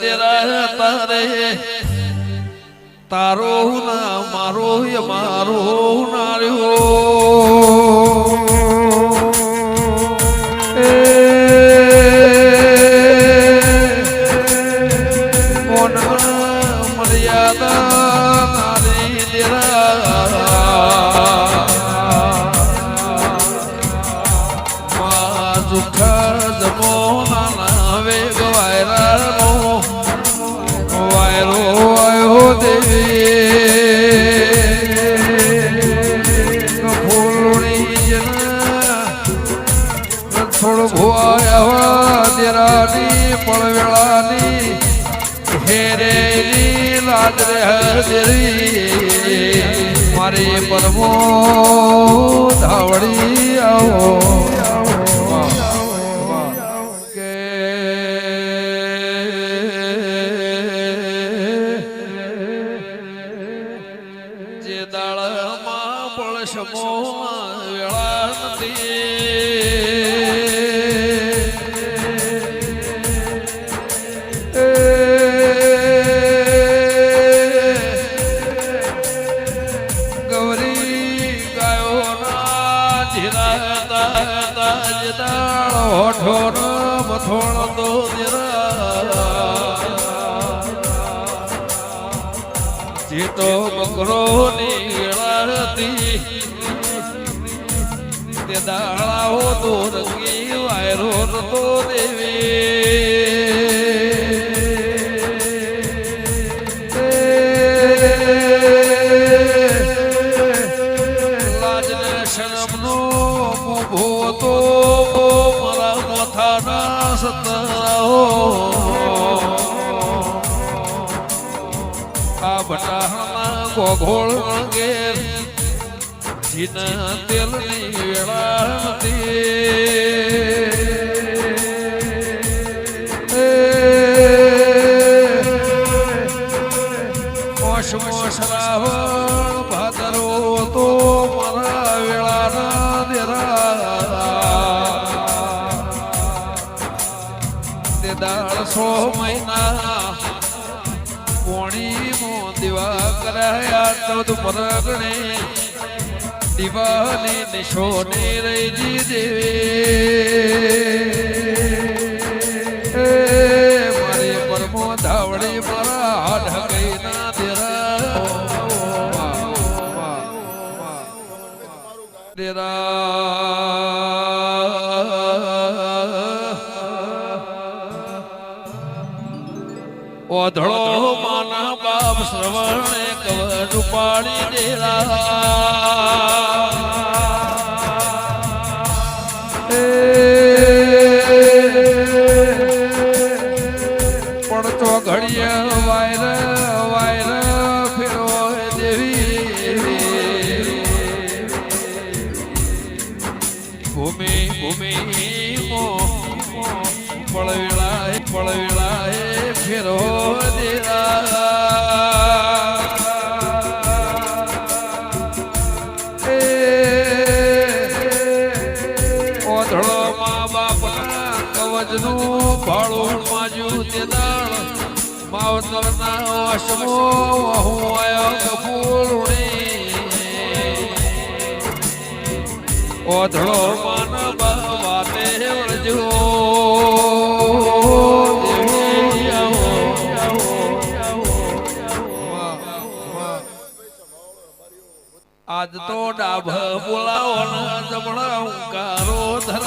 તેરા ના મારો મારો નાર્યો મર્યાદા થોડો ભુઆયા દેરાની પડવેળાની હેરેલી લાજ રે હજરી. મારી પરમો ધાવડી આવો. દાળમાં પડશમો વેળા નથી. હોઠો મથોણ તો જીતો બકરો તે દાળાઓ તો રંગી વાયરો તો દેવી આ બટાહણા ગોઘોળ વળગેર જીના તેલની વેળા નથી શ્રાવણ ભાદરો તો મારા વેળાના દેરા તે દાળ સો મહિના પોણી મો દિવા કરાયા, ચૌદ પરગણે દીવાની નિશોને રહીજી દેવી મારી પરમો ધાવડી મારા ઓધળો માના બાપ શ્રવણે કવર ઉપાડી દેલા. પડતો બાપના ફળું માજ્યું તે દળ. માવતરના અશમો હું આયો કપૂરુણી ઓધળો તો ડાભ બોલાવો જમણા ઉંકારો ધર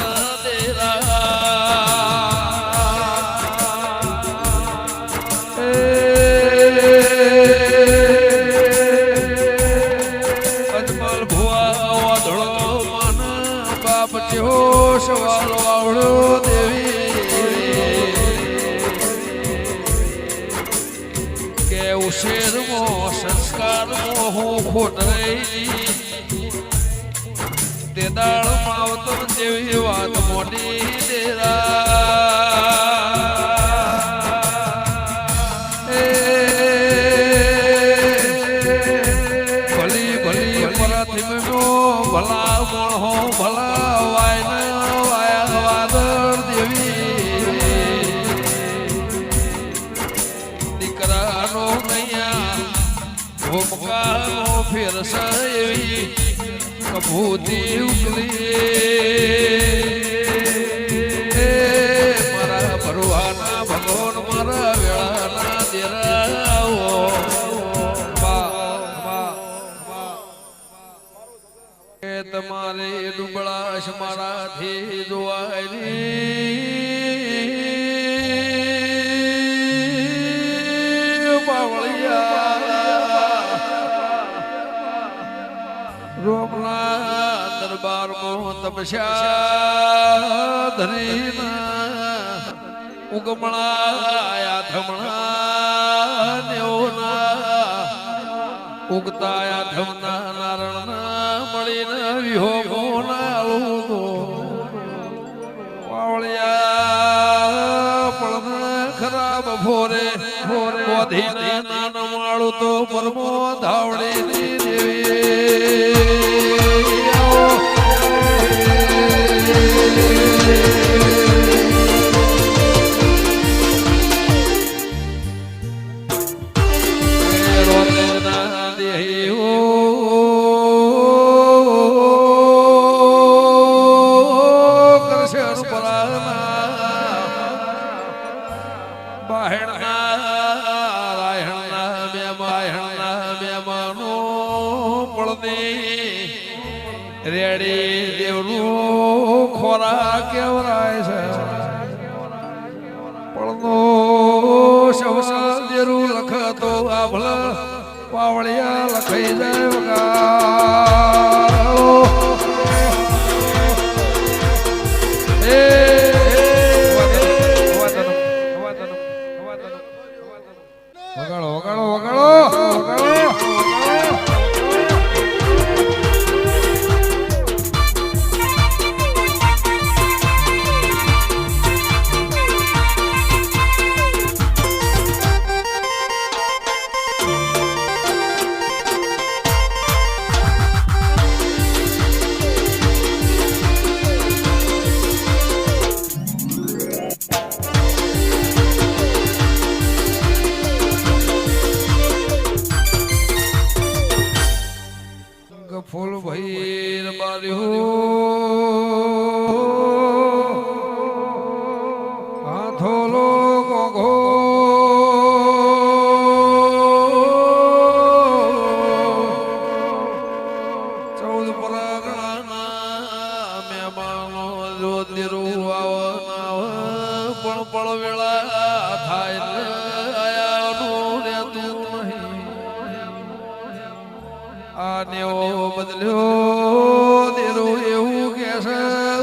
સવાલ દેવી. કે ઉશેરમો સંસ્કારમો હું ખોટ રહી. તે દાળ માવતર જેવી વાત મોટી દેરા. એવી કભૂતિ ઉકલી મારા ભરવાના ભગવાન મારા વેળાના દેરાઓ. તમારે ડુબળાશ મારાથી જોવાય તપસ્યા ધરી ઉગમણા આથમણા નેવના ઉગતા આથમના નારણના મળીને વિહોમો નાળું તો વાવળિયા પણ ખરાબ ફોરે ફોરે વધીને નાન માળું તો પરમો ધાવડી દેવી. દેહો કરશન પરાના બાહેણના રાયણના બે બે માનો પડની રેડી દેવનું ખોરા કેવરાય છે. પડનો શવસા દેરું લખતો આભળ પાવળિયા લખાઈ જાય આવનાવ પણ વેળા થાય ને નહીં. બદલ્યો દેરો એવું કે છે,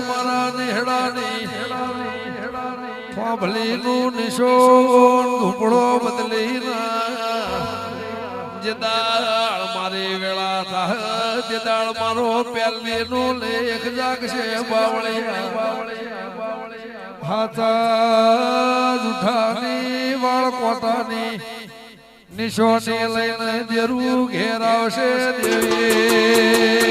મારા નેહડાની નિશોન ધૂપડો બદલી ના જે મારી વેળા થાય, જે દાળ મારો પેલવીનું લેખ જાગશે બાવળિયા. હાથા જુઠાની વાળ કોટાની નિશોની લઈને દેરું ઘેરાવશે દેવી